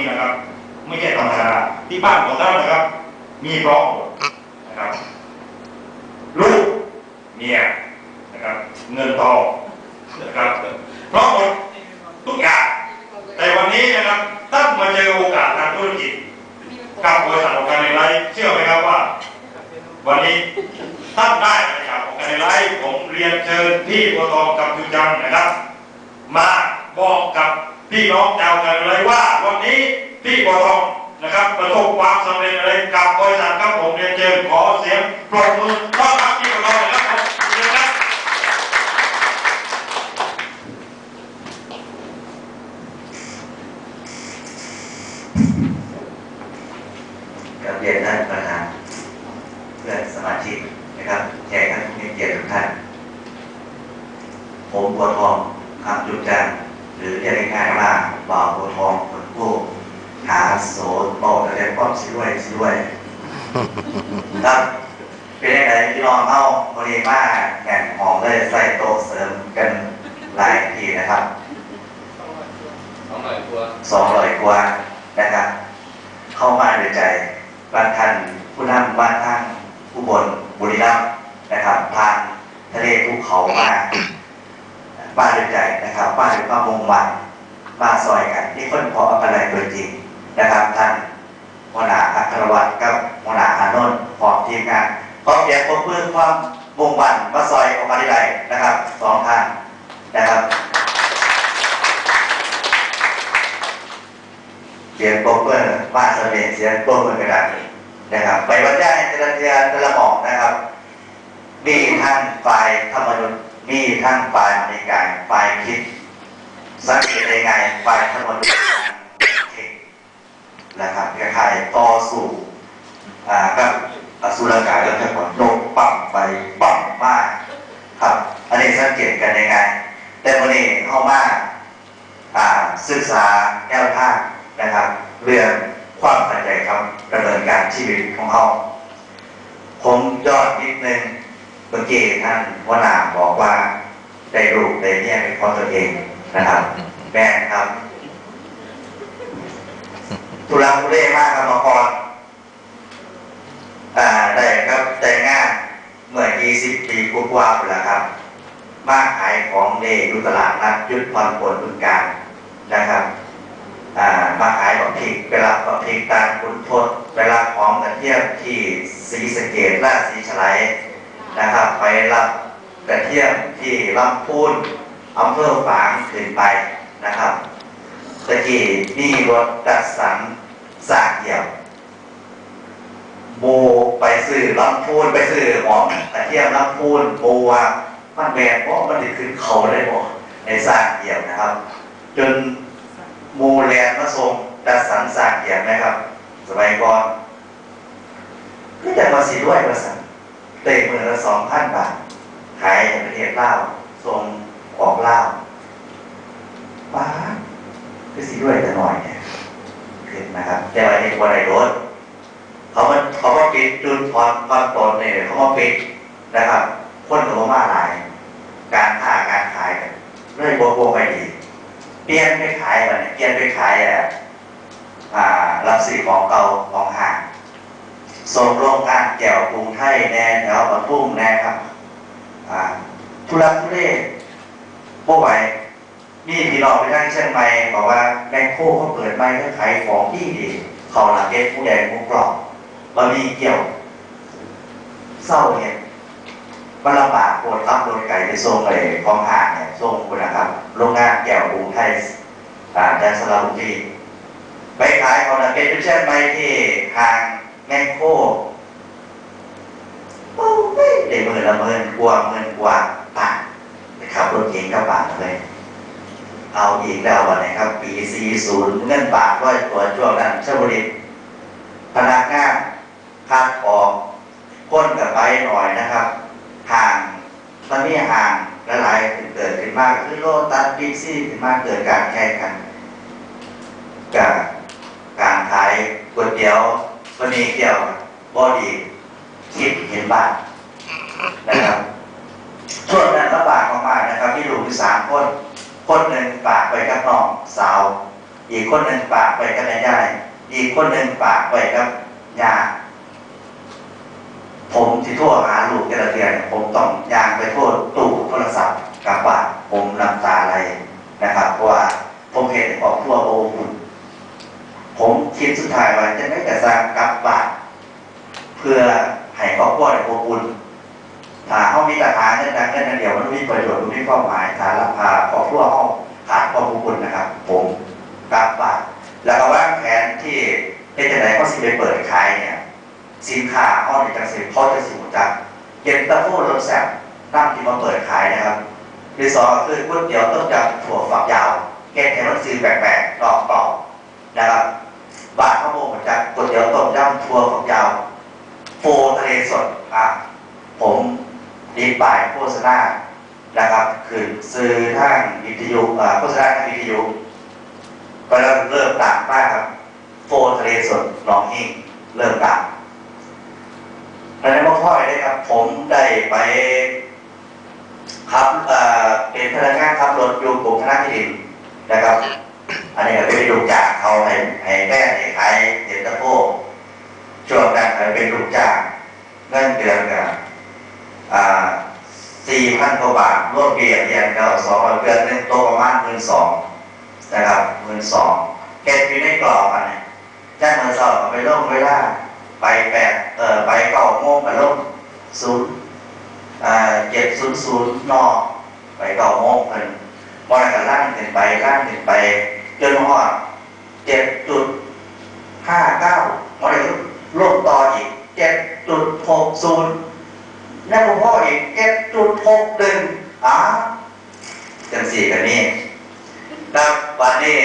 นี่นะครับ ไม่ใช่ธรรมดาที่บ้านของท่านนะครับ มีพร้อมหมดนะครับลูกเมียนะครับ เงินทองนะครับพร้อมหมดทุกอย่างแต่วันนี้นะครับท่านมาเจอโอกาสทางธุรกิจกับบริษัทของการในไลฟ์เชื่อไหมครับว่า วันนี้ท่านได้อะไรจากของการในไลฟ์ผมเรียนเชิญพี่บัวทองกับจุจังนะครับ มาบอกกับ พี่น้องชาวกันเลยว่า วันนี้พี่บัวทองนะครับ ประสบความสำเร็จอะไรกับบริษัทครับผมเรียนเชิญขอเสียงปรบมือต้อนรับพี่บัวทองเลยครับผมเชิญครับกับเรียนท่านประธานเพื่อนสมาชิกนะครับแขกท่านผู้มีเกียรติทุกท่าน ผมบัวทองคำจุจันทร์ หรือเรียกง่ายๆว่าบ่าวบัวทองคนกู้หาโสนบอกแต่เรียนป้อมสิด้วยสิด้วยครับเป็นยังไงพี่น้องเข้าบริมาแข่งหอมเลยใส่โต๊ะเสริมกันหลายทีนะครับสองร้อยตัวสองร้อยกว่านะครับ เข้ามาด้วยใจบางท่านผู้นำบ้านทางผู้บนบุรีรัมย์นะครับผ่านทะเลภูเขามา บ้านด้วใจนะครับบ้านด้วยความมุ่งมั่นมาซอยกันที่คนพออะไรตัวจริงนะครับท่านหัวหน้าอัครวัตรกับหัวหน้าอานนท์พร้อมทีมงานขอเสียงปรบมือความมุ่งมั่นมาซอยออกมาได้นะครับสองท่านนะครับเสียงโปรเปอร์มาเสน่ห์เสียงโปรเปอร์กระดาษนะครับ ไปบรรยายแต่ละเทียแต่ละหมอกนะครับมีทั้งฝ่ายธรรมยุทธ์ มีทั้งฝ่ายมริการฝ่ายคิด สังเกตได้ไงฝ่ายธรรมยุทธ์นะครับคล้ายๆต่อสู้อ่ากับอสุรกายแล้วแต่ผลโดนปั่มไปปั่มมากครับ อันนี้สังเกตกันยังไงแต่วันนี้เข้ามาอ่าศึกษาแนวทางนะครับ เรื่องความเข้าใจครับดำเนินการชีวิตของเขาผมยอดนิดนึง เมื่อกี้ท่านวนาบอกว่าได้รูปได้เนี่ยเป็นของตัวเองนะครับ แม่นครับทุลังทุเลมากครับมาก่อนอ่าได้ครับแต่งงานเมื่อ 20 ปีกว่าๆไปแล้วครับ มาขายของเดดูตลาดนัดยุทธพรผลบึงการนะครับอ่ามาขายของพริกไปรับของพริกตามคุณทศไปรับของกระเทียมที่ศรีสะเกดและศรีฉไล นะครับไปรับกระเทียมที่ลำพูนอำเภอฝางขึ้นไปนะครับตะกี้นี่รถจัดสรรสากเหี่ยวโมไปซื้อลำพูนไปซื้อหอมกระเทียมลำพูนโมว่ามันแบกเพราะมันติดขึ้นเขาได้บ่ในสางเกี่ยวนะครับ จนหมูแลนมาส่งดัดสันสางเกี่ยวนะครับ สมัยก่อนก็จะมาสีด้วยมาสั่ง เตะมือละสองพันบาท ขายในประเทศลาวส่งออกลาวบ้าคือสีด้วยแต่หน่อยเนี่ยขึ้นนะครับ แต่ว่าในวันไหนรถเขามาเขามาปิดจุดความความตนเนี่ยเขามาปิดนะครับคนกับมาหลาย การค้าการขายกันเรื่อยบวกบวกไปดีเปลี่ยนไปขายมาเนี่ยเปลี่ยนไปขายอะอ่ารับซื้อของเก่าของหา ส่งโรงงานแก้วกรุงไทยแน่แถวปทุมแน่ครับทุลักทุเลพวกไหวมีพี่น้องไปทางเชียงใหม่บอกว่าแมคโครเขาเปิดใหม่เขาขายของที่ดีเขาหลังเก็ตผู้แดงผู้กรอบบะมีเกี่ยวเศร้าเนี่ยมันลำบากปวดตั้มโดนไก่ในทรงเลยของห่างเนี่ยทรงคุณนะครับโรงงานแก้วกรุงไทยแดนสลาบุรีไปขายของนะเป็นเช่นไปที่ห่าง แมงโคโอ้ยได้หมื่นละหมื่นกว่าหมื่นกว่าบาทไปขับรถเก๋งกับบาทเลยเอาอีกแล้ววันไหนครับ ปี40เงินบาทร้อยตัวช่วงนั้นชลบุรีพนักงานคัดออกพ้นกับไปหน่อยนะครับ ห่างตอนนี้ห่างหลายเกิดขึ้นมากคือโลตัสบิ๊กซี่ขึ้นมากเกิดการแข่งกันกับการขายก๋วยเตี๋ยว บะหมี่เกี๊ยวบอดีคิดเห็นบ้านนะครับช่วงนั้นลำบากมากๆนะครับที่ลูกมีสามคน คนหนึ่งฝากไปกับน้องสาว อีกคนหนึ่งฝากไว้กับแม่ยายอีกคนหนึ่งฝากไว้กับยาผมที่โทรหาลูกแต่ละเดือนผมต้องยางไปโทษตู้โทรศัพท์กับบ้านผมน้ำตาไหลนะครับว่าผมเห็นครอบครัวโอ้บุญผม คิดสุดท้ายว่าจะไม่กระซังกับบานเพื่อให้ครอบครัวได้อบอุ่นถ้าเขามีแต่หาเงินดังเงินอันเดียวมันมีประโยชน์มันม่มีความหมายถ้าราคาครอบครัวเขาขาดความอบอุ่นนะครับ ผมกับบานแล้วก็วางแผนที่เป็นจะไหนเขาสิไปเปิดขายเนี่ยสินค้าเขาในจังสิเขาจะสิวจักเย็นตาโฟรสแซ่บตั้งที่มาเปิดขายนะครับที่สองก็คือก๋วยเตี๋ยวต้มยำถั่วฝักยาวแก้แทนรสซีแปลกๆกรอบๆนะครับ บาทข้าวโพดเหมือนกันก๋วยเตี๋ยวต้มยำถั่วฝักยาวโฟทะเลสดอะผมดีป่ายโฆษณานะครับ คือซื้อทางวิทยุโฆษณาทางวิทยุก็เริ่มเริ่มดังมากครับ โฟทะเลสดหนองหิ่งเริ่มดังในนั้นพ่อได้ครับ ผมได้ไปครับเป็นพนักงานขับรถอยู่กรมธนาคารที่ดินนะครับ อันนี้เป็นลูกจ้างเขาให้ให้แม่ให้ขายเย็นตาโฟช่วงนั้นเป็นลูกจ้างเงินเดือนก็อ่าสี่พันกว่าบาทรวมเบี้ยเรียนก็สองเดือนนึงโตประมาณหมื่นสองนะครับหมื่นสองเก็บอยู่ในกรอบอันนี้แจ้งมาสอบไปลงเวลาไปแปดเอ่อไปเก้าโมงไปลงศูนย์อ่าเจ็ดศูนย์ศูนย์นอไปเก้าโมงเพิ่นมอนักันล่างขึ้นไปล่างขึ้นไป จนฮอดเจ็ดจุดห้าเก้ามอนักันลดต่ออีกเจ็ดจุดหกศูนย์นั่นพ่ออีกเจ็ดจุดหกหนึ่งอ่าจังสี่กันนี่แล้ววันนี้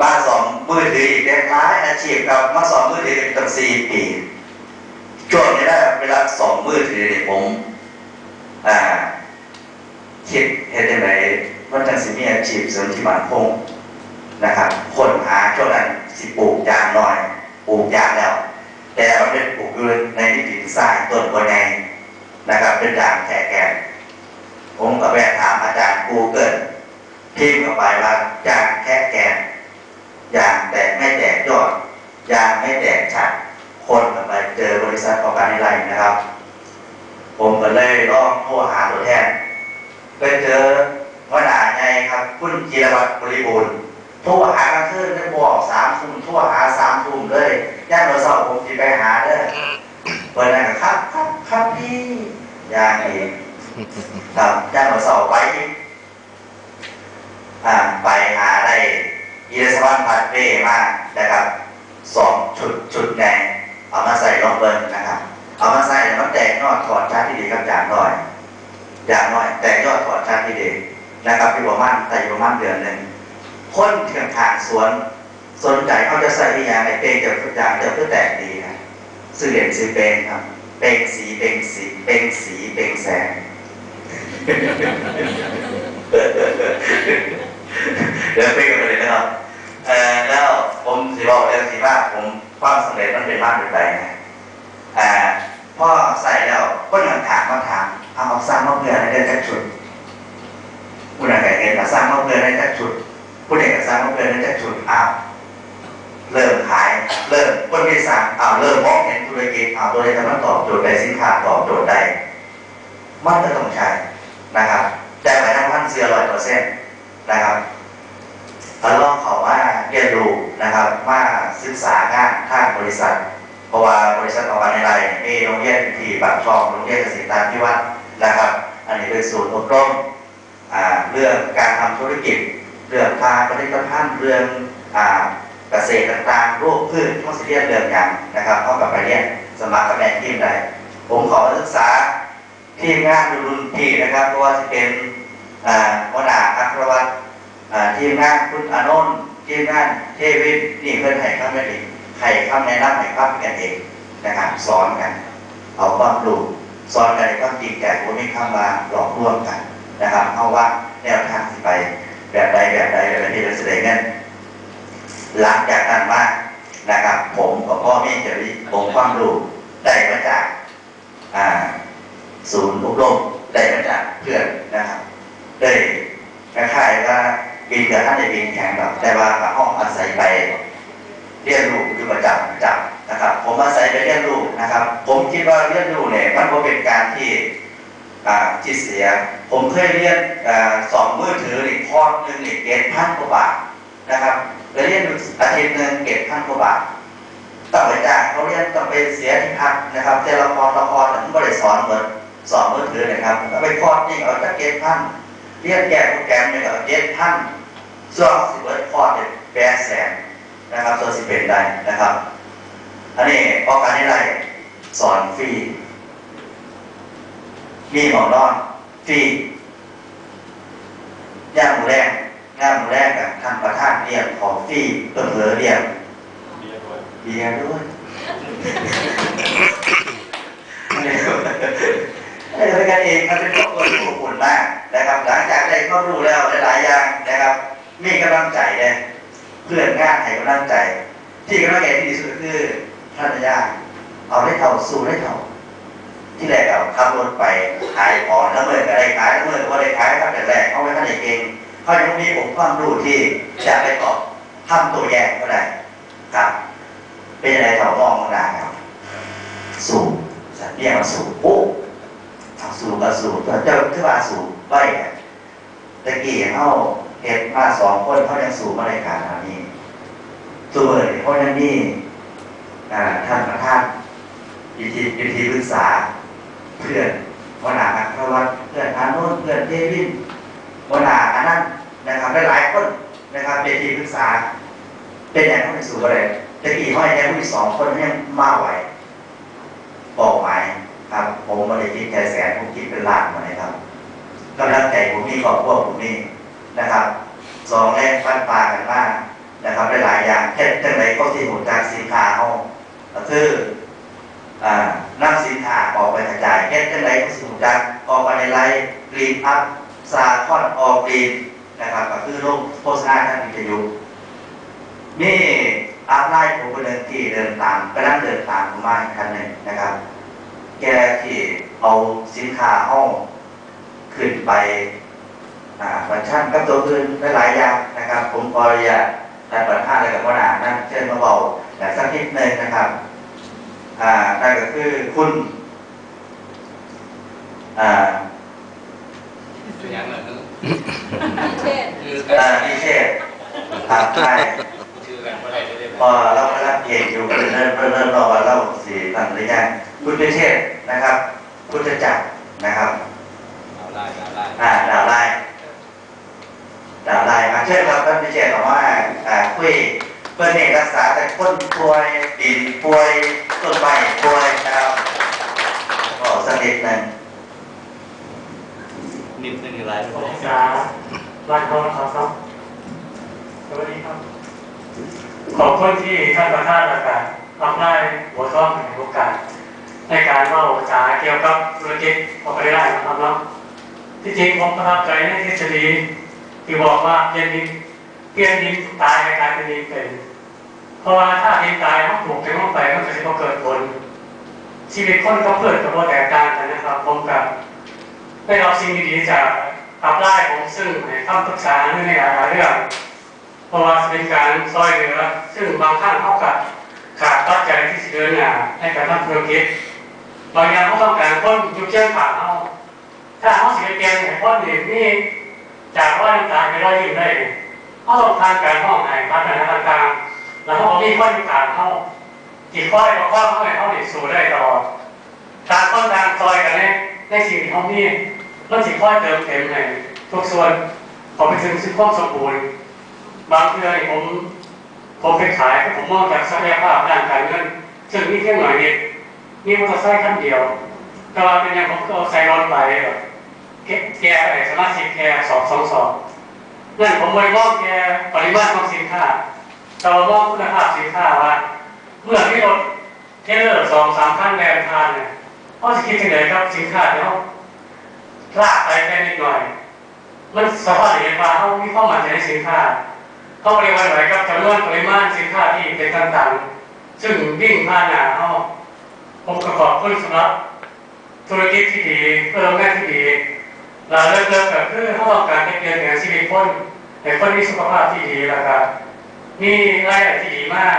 บ้านสองมือถืออีกเล็กน้อยอาชีพกับมาสองมือถือตั้งสี่ปีช่วงนี้ได้เวลาสองมือถือเนี่ยผม อ่า คิดเห็นยังไง ว่าจังสิมีอาชีพเสริมที่มันคงนะครับ คนหาช่วงนั้นสิปลูกยางน้อยปลูกยางแล้ว แต่มันเป็นปลูกอยู่ในที่ดินทรายต้นบัวแดงนะครับ เป็นยางแค่แก่ผมก็แวะถามอาจารย์กูเกิลพิมพ์เข้าไปว่าจางแค่แกนยางแตกไม่แตกยอดยางไม่แตกฉัดคนก็ไปเจอบริษัทประกันในไรนะครับ ผมก็เลยลองโทรหาตัวแทนไปเจอวหนา ครับ คุณจิรวัตรบริบูรณ์โทรหากลางคืนได้บอกสามทุ่มโทรหาสามทุ่มเลยย่านเราเศร้าผมจะไปหาเด้อเปิดนั่นครับ ครับครับพี่ยางอีกครับย่านเราเศร้าไปอ่าไปหาได้ยีสวันพัดเป้มากนะครับสองชุดชุดแดงเอามาใส่ลองเบิร์นนะครับ เอามาใส่แล้วมันแตกยอดถอดชาติที่ดีครับอย่างน้อย อย่างน้อย แตกยอดถอดชาติที่ดี นะครับอยู่ประมาณแต่อยู่ประมาณเดือนหนึ่งคนเถื่อนขางสวนสนใจเขาจะใส่ที่ยางในเป้งจะทุกอย่างจะเพื่อแตกดีนะสื่อเหรียญซื้อเป้งครับเป้งสีเป้งสีเป้งสีเป้งแสง อร์เซ็นต์นะครับทดลองเขาว่าเรียนรู้นะครับว่าศึกษางานทางบริษัท เพราะว่าบริษัทออกมาในไรมีโรงเรียนที่ปากช่องโรงเรียนเกษตรตามที่วัดนะครับ อันนี้เป็นศูนย์อบรมเรื่องการทำธุรกิจ เรื่องทางผลิตภัณฑ์เรื่องเกษตรต่างๆรูปพืชท้องสิเรียนเรื่องอย่างนะครับเข้ากับไปเรียนสมัครกับแม่ทีมได้ผมขอศึกษาทีมงานรุ่นพี่นะครับเพราะว่าจะเป็น วนาอัครวัตทีมงานคุณอานนท์ทีมงานเทวินนี่เพื่อนไห้คำแนะนำไห้คำแนะนำไห้คำกันเองนะครับสอนกัน เอาความรู้สอนกันในความจริงแต่ผมไม่คำมาหลอกลวงกันนะครับเอาว่าแนวทางที่ไปแบบใดแบบใดแบบนี้เป็นแสดงเงินหลังจากนั้นมานะครับ ผมกับพ่อแม่จะริผมความรู้ได้มาจากอ่าศูนย์อบรม คิดว่าเรียนรู้เนี่ยมันก็เป็นการที่อ่าที่เสีย ผมเคยเรียนอสองมือถืออีกคอร์สหนึ่งอีกเกณฑ์พันกว่าบาทนะครับแล้วเรียนอยู่อาทิตย์หนึ่งเก็บพันกว่าบาทต้อไปจางเขาเรียนต้องไปเสียที่พักนะครับแต่ละครละครผมก็ได้สอนเหมือนสอนมือถือนะครับแล้วไปคอร์สนี่เอาจะเกณฑ์พันเรียนแก้โปรแกรมเนี่ยก็เกณฑ์พันส่วนสิบเอ็ดคอร์สเนี่ยแปดแสนนะครับส่วนสิบเป็นได้นะครับอันนี้ป้องกันให้ได้ สอนฟรีมีหมอนอนฟรีย่างหมูแรงย่างหมูแรงกับทางประธานเรียนของฟรีเพื่อเผลอเรียนเบียร์ด้วยเบียร์ด้วยอันนี้อันนี้เป็นกันเองมันเป็นครอบครัวที่อบอุ่นมากนะครับ หลังจากได้ข้อรู้แล้วหลายๆอย่างนะครับ มีกำลังใจเลยเพื่อนงานให้กำลังใจ ที่กำลังใจที่ดีสุดคือภรรยา เอาได้เท่าสู้ได้เท่าที่แรกเอาขับรถไปขายของแล้วเมื่อก็ได้ขายแล้วเมื่อก็ได้ขายครับแต่แรกเขาไว้ท่านเองเขายังมีผมความรู้ที่จะไปตอบทำตัวแยงก็ได้ครับ เป็นยังไงเท่ามองได้ครับ สูงสัตว์เรียกว่าสูงโอ้เอาสูงกับสูงเจ้าคือว่าสูงไปเนี่ยตะกี้เขาเห็นมาสองคนเขายังสูงมาในการอันนี้ตัวเลยเพราะยังมีอ่าท่านประธาน ยิทียิทีปรึกษาเพื่อนวนาอัครวัตเพื่อนอานุนเพื่อนเทวินวนาอันนั้นนะครับหลายๆคนนะครับเป็นทีปรึกษา เป็นอย่างที่สูงอะไรตะกี้ห้อยแค่ผู้สองคนยังมาไหวบอกหมครับผมไม่ได้คิดแค่แสนผมคิดเป็นล้านมาเลยครับกำลังใจผมมีครอบครัวผมนี่นะครับสองแรงฟันปลากันมากนะครับหลายๆอย่างแค่จังไรก็ที่ผมจากสินค้าห้องก็คืออ่า นั่งสินค้าออกไปกระจายแค่จังไรก็สิผมจากออกไปในไลน์กรีนอัพซาคอนออกกรีนนะครับก็คือโลกโฆษณาทางวิทยุนี่อัพไลน์ผมเป็นที่เดินตามกำลังเดินตามผมมาอีกคันหนึ่งนะครับ แกที่เอาสินค้าห้องขึ้นไปฟังก์ชันกับตัวอื่นหลายอย่างนะครับ ผมขออนุญาตท่ประธานและกับวหนานั่นเชิญมาเบาแต่สักนิดหนึ่งนะครับ อ่านั่นก็คือคุณอ่าเป็นอย่างนั้นนึกเช่นคืออ่าพิเชษครับใช่ชื่อกันเมื่อไรจะได้พอเราได้รับเกียรติอยู่กันเริ่มเริ่มเริ่มรอวันเล่าสี่ท่านหรือยังคุณพิเชษนะครับพุทธจักรนะครับเอาไล่เอาไล่อ่าดาวไล่ดาวไล่มาเชิญครับท่านพิเชษบอกว่าอ่าคุย เพื่อนเอกรักษาแต่คนป่วยดินป่วยต้นไม้ป่วยนะครับก็สักนิดหนึ่งนิดนึงอะไรสงสาบ้านเขาครับครับสวัสดีครับขอบคุณที่ท่านประธานอากาศทำได้หัวข้อแห่งโอกาสในการเล่าสาเกี่ยวกับธุรกิจออกไปได้นะครับเนาะที่จริงผมประทับใจในทฤษฎีที่บอกว่าเรียนดิน เรียนดินตายในการเป็นดินเป็นเพราะว่าถ้าดินตายมันถูกไปมันไปมันจะจะเกิดผลชีวิตคนก็เกิดกับว่าแตกต่างกันนะครับผมกับได้รับสิ่งดีๆจากอัพไลน์ผมซึ่งให้คำปรึกษาในหลายๆเรื่อง เพราะว่าเป็นการซอยเหลือซึ่งบางท่านเขากับขาดปัจจัยที่สิเดินหน้าให้การทำธุรกิจบางอย่างเขาต้องการคนยู่เคียงข้าเขาถ้าเขาเสียเกียงให้คนอื่นนี่จากว่าน้ำตาไปร้อยยิ้ได้ เขาต้องทานการห้องไหนพัฒนาต่างๆแล้วเขามีข้อยุติเขาที่ข้อใดก็ข้อเขาให้เขาเด็ดสู่ได้ตลอดต่างคนต่างซอยกันเนี่ยในสิ่งที่เขามีมันสิค่อยเติมเต็มให้ทุกส่วนขอไปถึงสิ่งความสมบูรณ์บางเทื่อนี่ผมผมไปขายผมมองจากศักยภาพด้านการเงินซึ่งมีแค่หน่อยนิดมีมอเตอร์ไซค์คันเดียว แต่ว่าเป็นอย่างผมก็เอาใส่รถไปแบบแกแกไอ้สมาชิกแกสองสองสอง นั่นผมบริมองแกปริมาณของสินค้าแต่ว่ามองคุณภาพสินค้าว่าเมื่อที่รถเทเลอร์สองสามคันแรงทานเนี่ยเขาจะคิดยังไงครับสินค้าเนี่ยเขาลากไปแค่นิดหน่อย มันสะท้อนเห็นว่าเขามีความหมายในสินค้าเขาเรียกว่าอะไรครับจำนวนปริมาณสินค้าที่เป็นต่างๆ ซึ่งวิ่งผ่านหน้าเขาผมประกอบคุณสำหรับธุรกิจที่ดีเพื่อแม่ที่ดี หลัเลิกเลิกก็คือเข้งการเรียนเหนือชีวิตคนแต่คนที่สุขภาพที่ดีแล้วครับนี่รายละไรที่ดีมาก